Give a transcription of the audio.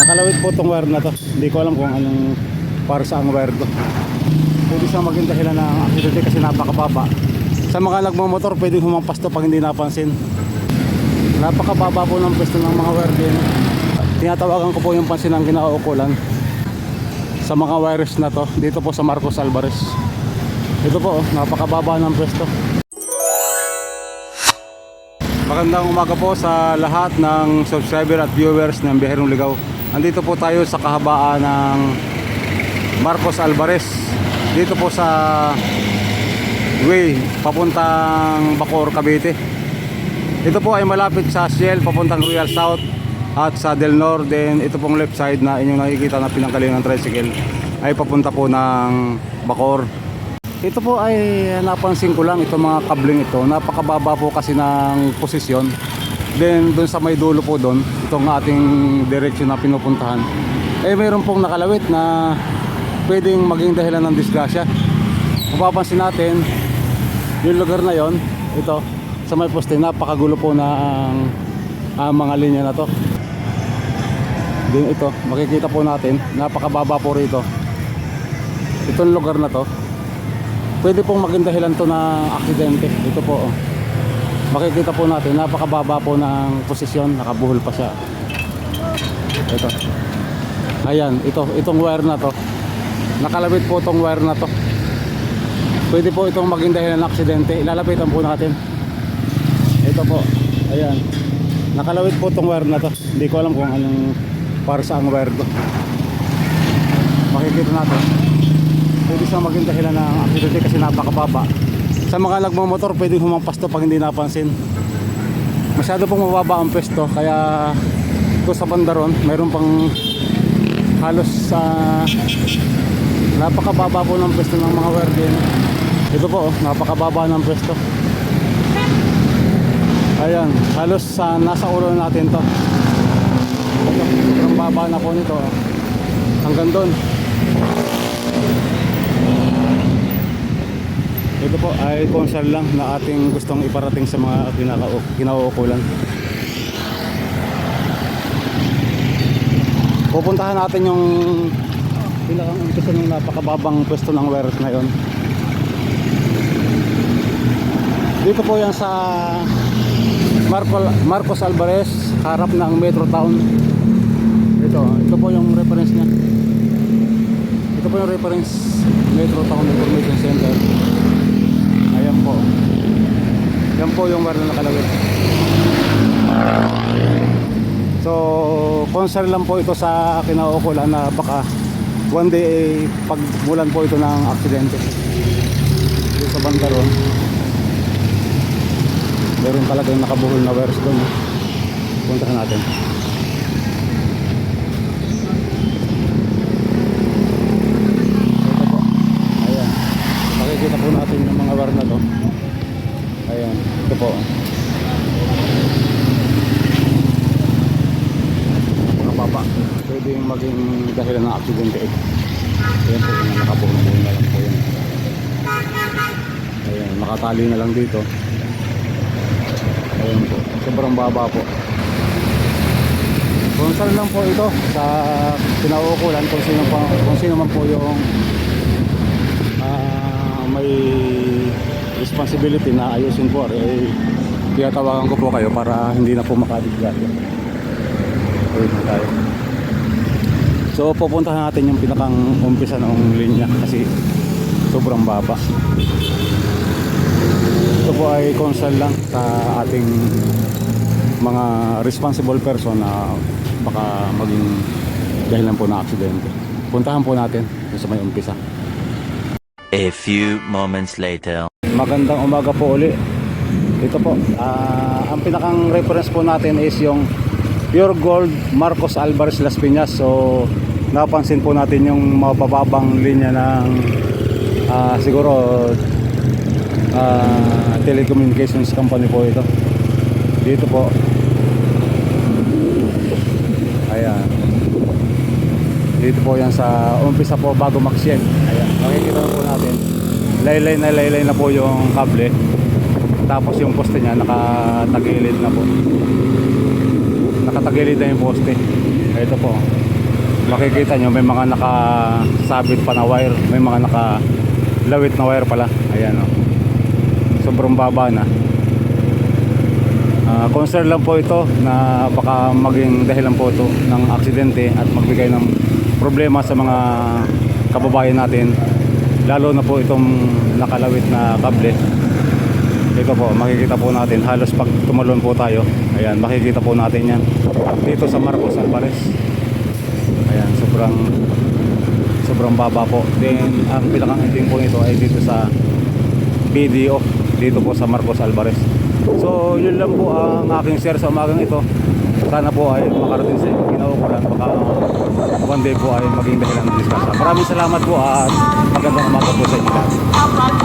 Nakalawit po itong wire na to. Hindi ko alam kung anong para sa ang wire to. Pwede siyang maging dahilan ng aksidente kasi napakababa. Sa mga nagmamotor, pwedeng humampas to pag hindi napansin. Napakababa po ng pwesto ng mga wire din. Tinatawagan ko po yung pansin ng kinauukulan sa mga wires na to dito po sa Marcos Alvarez. Ito po, oh, napakababa ng pwesto. Magandang umaga po sa lahat ng subscriber at viewers ng Biherong Ligaw. Andito po tayo sa kahabaan ng Marcos Alvarez. Dito po sa way papuntang Bacoor, Cavite. Ito po ay malapit sa Shell papuntang Royal South at sa Del Norte. Ito pong left side na inyong nakikita na pinanggalingan ng tricycle ay papunta po ng Bacoor. Ito po ay napansin ko lang itong mga kabling ito. Napakababa po kasi ng posisyon. Then doon sa may dulo po doon, itong ating direksyon na pinupuntahan. Eh mayroon pong nakalawit na pwedeng maging dahilan ng disgrasya. Kung papansin natin, yung lugar na yon, ito, sa may poste, napakagulo po ng ah, mga linya na to. Din ito, makikita po natin, napakababa po rito. Itong lugar na to, pwede pong maging dahilan to na aksidente. Ito po, oh. Makikita po natin, napakababa po ng posisyon, nakabuhol pa siya. Ito. Ayan, ito, itong wire na to. Nakalabit po itong wire na to. Pwede po itong maging dahilan ng aksidente. Ilalapitan po natin. Ito po. Ayan. Nakalawit po itong wire na to. Hindi ko alam kung anong para sa ang wire to. Makikita natin. Pwede siyang maging dahilan ng aksidente kasi napakababa. Sa mga nagmamotor, pwedeng humampas to pag hindi napansin. Masyado pong mababa ang pwesto. Kaya ito sa bandaron, mayroon pang halos sa napakababa po ng pwesto ng mga wire. Ito po, oh, napakababa ng pwesto. Ayan, halos sa nasa ulo natin to. Ito, baba na po nito. oh. Hanggang doon. Ito po ay concern lang na ating gustong iparating sa mga kinauukulan. Pupuntahan natin yung pinakang umpisa ng napakababang pwesto ng wires na yon. Dito po yan sa Marco, Marcos Alvarez, harap ng Metro Town. Ito, ito po yung reference niya. Ito po yung reference Metro Town Information Center. Ayan po. Yan po yung wire na nakalawit. So, concern lang po ito sa kinaukulan na baka one day eh, pagmulan po ito ng aksidente. Dito sa Bandaron. Meron talagang nakabuhol na wires doon. Puntahan natin. Ito po. Ayan. Makikita po natin yung mga wire na to. Po. Napakababa. Pwedeng maging dahilan ng aksidente eh. Ayan po. Yung nakabuhol na lang po yan. Ayan. Makatali na lang dito. Ayan po. Sobrang baba po. Concern lang po ito sa pinauukulan kung sino, pa, kung sino man po yung ah, may responsibility na ayusin po. Eh, tiyatawagan ko po kayo para hindi na po makabigyan. So pupuntahan natin yung pinakang umpisa ng linya kasi sobrang baba. Ito po ay concern lang sa ating mga responsible person na baka maging dahilan po na aksidente. Puntahan po natin sa may umpisa. A few moments later. Magandang umaga po uli. Ito po, ah, ang pinakang reference po natin is yung Pure Gold Marcos Alvarez Las Piñas. So, napansin po natin yung mabababang linya ng ah, siguro ah, telecommunications company po ito. Dito po. Ayan. Dito po yan sa umpisa po bago mag-shell. Ayan. Makikita po natin. Laylay na laylay na po yung kable. Tapos yung poste niya nakatagilid na po. Nakatagilid na yung poste. ito po. Makikita nyo, may mga nakasabit pa na wire. May mga nakalawit na wire pala. Ayan o. Sobrang baba na. Ah, concern lang po ito na baka maging dahilan po ito ng aksidente at magbigay ng problema sa mga kababayan natin. Lalo na po itong nakalawit na kable. Ito po, makikita po natin halos pag tumalon po tayo. Ayan, makikita po natin yan. Dito sa Marcos Alvarez. Ayan, sobrang sobrang baba po. Then, ang pinakang ending po nito ay dito sa BDO. Dito po sa Marcos Alvarez. So, yun lang po ang aking share sa umagang ito. Sana po ay makarating sa inyo kinaukulan. Baka one day po ay maging dahilan ng diskusya. Maraming salamat po at magandang umaga po sa inyo.